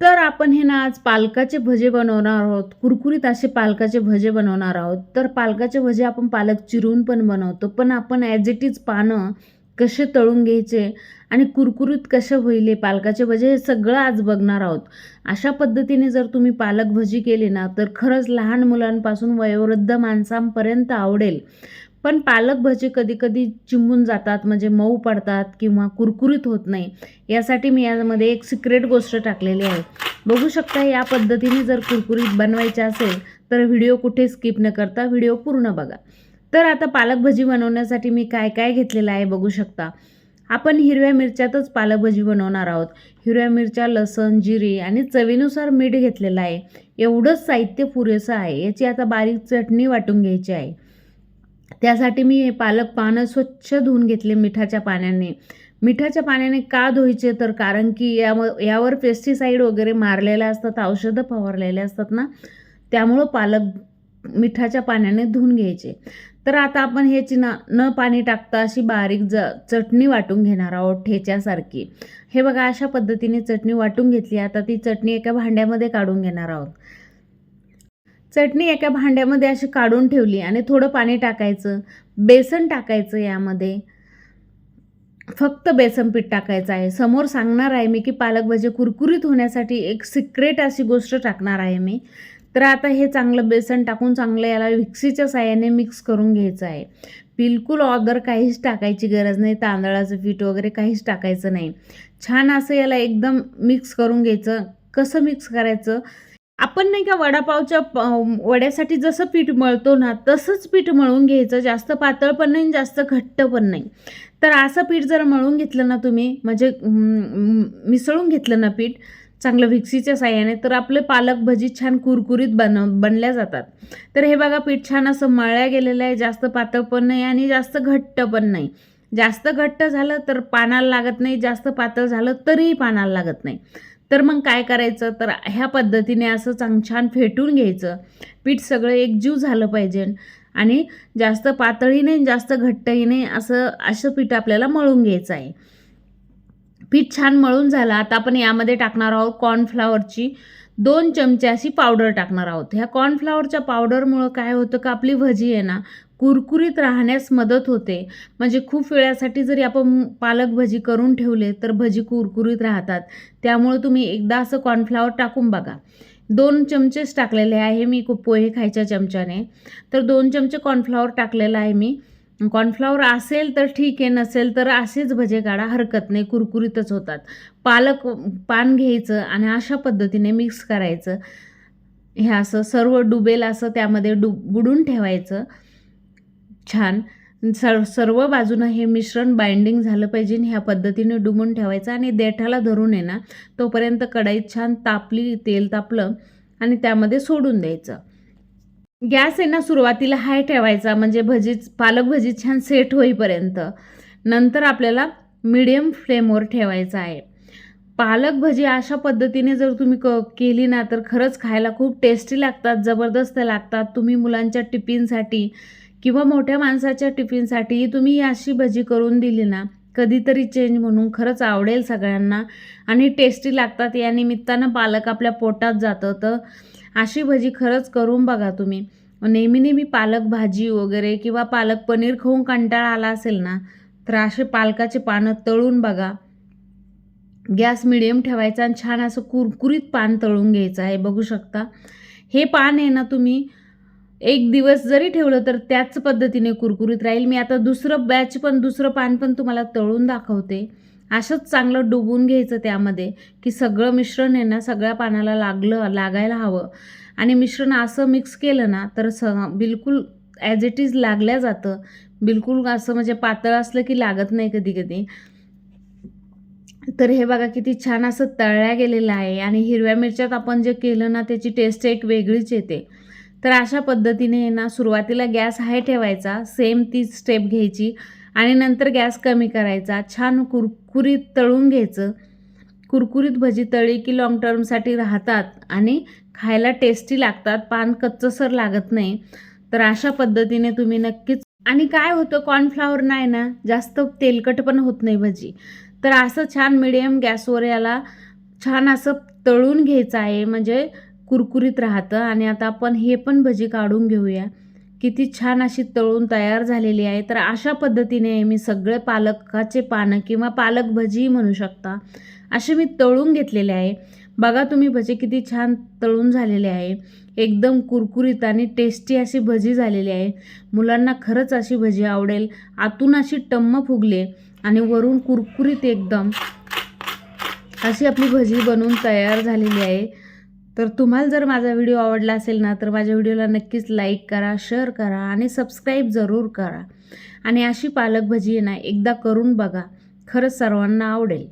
तर आपण हे ना आज पालकाचे भजे बनवणार आहोत. कुरकुरीत असे पालकाचे भजे बनवणार आहोत. तर पालकाचे भजे आपण पालक चिरून पण बनवतो. पण आपण ॲज इट इज पानं कसे तळून घ्यायचे आणि कुरकुरीत कसे होईल पालकाचे भजे हे सगळं आज बघणार आहोत. अशा पद्धतीने जर तुम्ही पालक भजी केली ना तर खरंच लहान मुलांपासून वयोवृद्ध माणसांपर्यंत आवडेल. पण पालक भजी कधीकधी चिंबून जातात म्हणजे मऊ पडतात किंवा कुरकुरीत होत नाही. यासाठी मी यामध्ये एक सिक्रेट गोष्ट टाकलेली आहे. बघू शकता या पद्धतीने जर कुरकुरीत बनवायचे असेल तर व्हिडिओ कुठे स्किप न करता व्हिडिओ पूर्ण बघा. तर आता पालक भजी बनवण्यासाठी मी काय काय घेतलेलं आहे बघू शकता. आपण हिरव्या मिरच्यातच पालक भजी बनवणार आहोत. हिरव्या मिरच्या लसण जिरे आणि चवीनुसार मीठ घेतलेलं आहे. एवढंच साहित्य पुरेसं आहे. याची आता बारीक चटणी वाटून घ्यायची आहे. त्यासाठी मी हे पालक पानं स्वच्छ धुवून घेतले मिठाच्या पाण्याने. मिठाच्या पाण्याने का धुवायचे? तर कारण की या यावर पेस्टिसाईड वगैरे मारलेले असतात औषधं फवारलेले असतात ना त्यामुळं पालक मिठाच्या पाण्याने धुवून घ्यायचे. तर आता आपण ह्याची ना न पाणी टाकता अशी बारीक ज चटणी वाटून घेणार आहोत ठेच्यासारखी. हे बघा अशा पद्धतीने चटणी वाटून घेतली. आता ती चटणी एका भांड्यामध्ये काढून घेणार आहोत. चटणी एका भांड्यामध्ये अशी काढून ठेवली आणि थोडं पाणी टाकायचं. बेसन टाकायचं यामध्ये. फक्त बेसन पीठ टाकायचं आहे. समोर सांगणार आहे मी की पालक भाजी कुरकुरीत होण्यासाठी एक सिक्रेट अशी गोष्ट टाकणार आहे मी. तर आता हे चांगलं बेसन टाकून चांगलं याला विक्सीच्या साह्याने मिक्स करून घ्यायचं आहे. बिलकुल ऑदर काहीच टाकायची गरज नाही. तांदळाचं पीठ वगैरे काहीच टाकायचं नाही. छान असं याला एकदम मिक्स करून घ्यायचं. कसं मिक्स करायचं? आपण नाही का वडापावच्या वड्यासाठी जसं पीठ मळतो ना तसंच पीठ मळून घ्यायचं. जास्त पातळ पण नाही जास्त घट्ट पण नाही. तर असं पीठ जर मळून घेतलं ना तुम्ही म्हणजे मिसळून घेतलं ना पीठ चांगलं विक्सीच्या साह्याने तर आपले पालक भजी छान कुरकुरीत बन बनल्या जातात. तर हे बघा पीठ छान असं मळल्या गेलेलं आहे जास्त पातळ पण नाही आणि जास्त घट्ट पण नाही. जास्त घट्ट झालं तर पानाला लागत नाही जास्त पातळ झालं तरीही पानाला लागत नाही. तर मग काय करायचं? तर ह्या पद्धतीने असं चांग छान फेटून घ्यायचं. पीठ सगळं एकजीव झालं पाहिजे. आणि जास्त पातळी नाही जास्त घट्टही नाही असं असं पीठ आपल्याला मळून घ्यायचं आहे. पीठ छान मळून झालं. आता आपण यामध्ये टाकणार आहोत कॉर्नफ्लावरची दोन चमचे अशी पावडर टाकणार आहोत. ह्या कॉर्नफ्लावरच्या पावडरमुळं काय होतं का? आपली भजी आहे ना कुरकुरीत राहण्यास मदत होते. म्हणजे खूप वेळासाठी जरी आपण पालक भजी करून ठेवले तर भजी कुरकुरीत राहतात. त्यामुळं तुम्ही एकदा असं कॉर्नफ्लावर टाकून बघा. दोन चमचेच टाकलेले आहे मी खूप पोहे खायच्या चमच्याने. तर दोन चमचे कॉर्नफ्लावर टाकलेलं आहे मी. कॉर्नफ्लावर असेल तर ठीक आहे नसेल तर असेच भजे काढा हरकत नाही कुरकुरीतच होतात. पालक पान घ्यायचं आणि अशा पद्धतीने मिक्स करायचं. हे असं सर्व डुबेल असं त्यामध्ये डुब बुडून ठेवायचं. छान. सर सर्व बाजूनं हे मिश्रण बाइंडिंग झालं पाहिजे ह्या पद्धतीने डुबून ठेवायचं आणि देठाला धरून आहे ना तोपर्यंत कढाईत छान तापली तेल तापलं आणि त्यामध्ये सोडून द्यायचं. गॅस आहे ना सुरुवातीला हाय ठेवायचा म्हणजे भजी पालक भजी छान सेट होईपर्यंत. नंतर आपल्याला मिडियम फ्लेमवर ठेवायचं आहे. पालक भजी अशा पद्धतीने जर तुम्ही क केली ना तर खरंच खायला खूप टेस्टी लागतात जबरदस्त लागतात. तुम्ही मुलांच्या टिफिनसाठी किंवा मोठ्या माणसाच्या टिफिनसाठी तुम्ही अशी भजी करून दिली ना कधीतरी चेंज म्हणून खरंच आवडेल सगळ्यांना. आणि टेस्टी लागतात या निमित्तानं पालक आपल्या पोटात जातं. तर अशी भजी खरंच करून बघा तुम्ही. नेहमी नेहमी पालक भाजी वगैरे किंवा पालक पनीर खाऊन कंटाळा आला असेल ना तर असे पालकाचे पानं तळून बघा. गॅस मिडियम ठेवायचा आणि छान असं कुरकुरीत पान तळून घ्यायचं आहे बघू शकता. हे पान आहे ना तुम्ही एक दिवस जरी ठेवलं तर त्याच पद्धतीने कुरकुरीत राहील. मी आता दुसरं बॅच पण दुसरं पान पण तुम्हाला तळून दाखवते. असंच चांगलं डुबून घ्यायचं त्यामध्ये की सगळं मिश्रण आहे ना सगळ्या पानाला लागलं लागायला हवं. आणि मिश्रण असं मिक्स केलं ना तर स बिलकुल ॲज इट इज लागल्या जातं. बिलकुल असं म्हणजे पातळ असलं की लागत नाही कधी कधी तर हे बघा किती छान असं तळल्या गेलेलं आहे. आणि हिरव्या मिरच्यात आपण जे केलं ना त्याची टेस्ट एक वेगळीच येते. तर अशा पद्धतीने ना सुरुवातीला गॅस हाय ठेवायचा सेम तीच स्टेप घ्यायची आणि नंतर गॅस कमी करायचा छान कुरकुरीत तळून घ्यायचं. कुरकुरीत भजी तळी की लाँग टर्मसाठी राहतात आणि खायला टेस्टी लागतात पान कच्चसर लागत नाही. तर अशा पद्धतीने तुम्ही नक्कीच आणि काय होतं कॉर्नफ्लावर नाही ना जास्त तेलकट पण होत नाही भजी. तर असं छान मिडियम गॅसवर याला छान असं तळून घ्यायचं आहे म्हणजे कुरकुरीत राहतं. आणि आता आपण हे पण भजी काढून घेऊया. किती छान अशी तळून तयार झालेली आहे. तर अशा पद्धतीने मी सगळे पालकाचे पानं किंवा पालक भजी म्हणू शकता असे मी तळून घेतलेले आहे. बघा तुम्ही भजी किती छान तळून झालेले आहे. एकदम कुरकुरीत आणि टेस्टी अशी भजी झालेली आहे. मुलांना खरंच अशी भजी आवडेल. आतून अशी टम्म फुगले आणि वरून कुरकुरीत एकदम अशी आपली भजी बनवून तयार झालेली आहे. तर तुम्हाला जर माझा व्हिडिओ आवडला असेल ना तर माझ्या व्हिडिओला नक्कीच लाईक करा शेअर करा आणि सबस्क्राईब जरूर करा. आणि अशी पालक भजी ना एकदा करून बघा. खरंच सर्वांना आवडेल.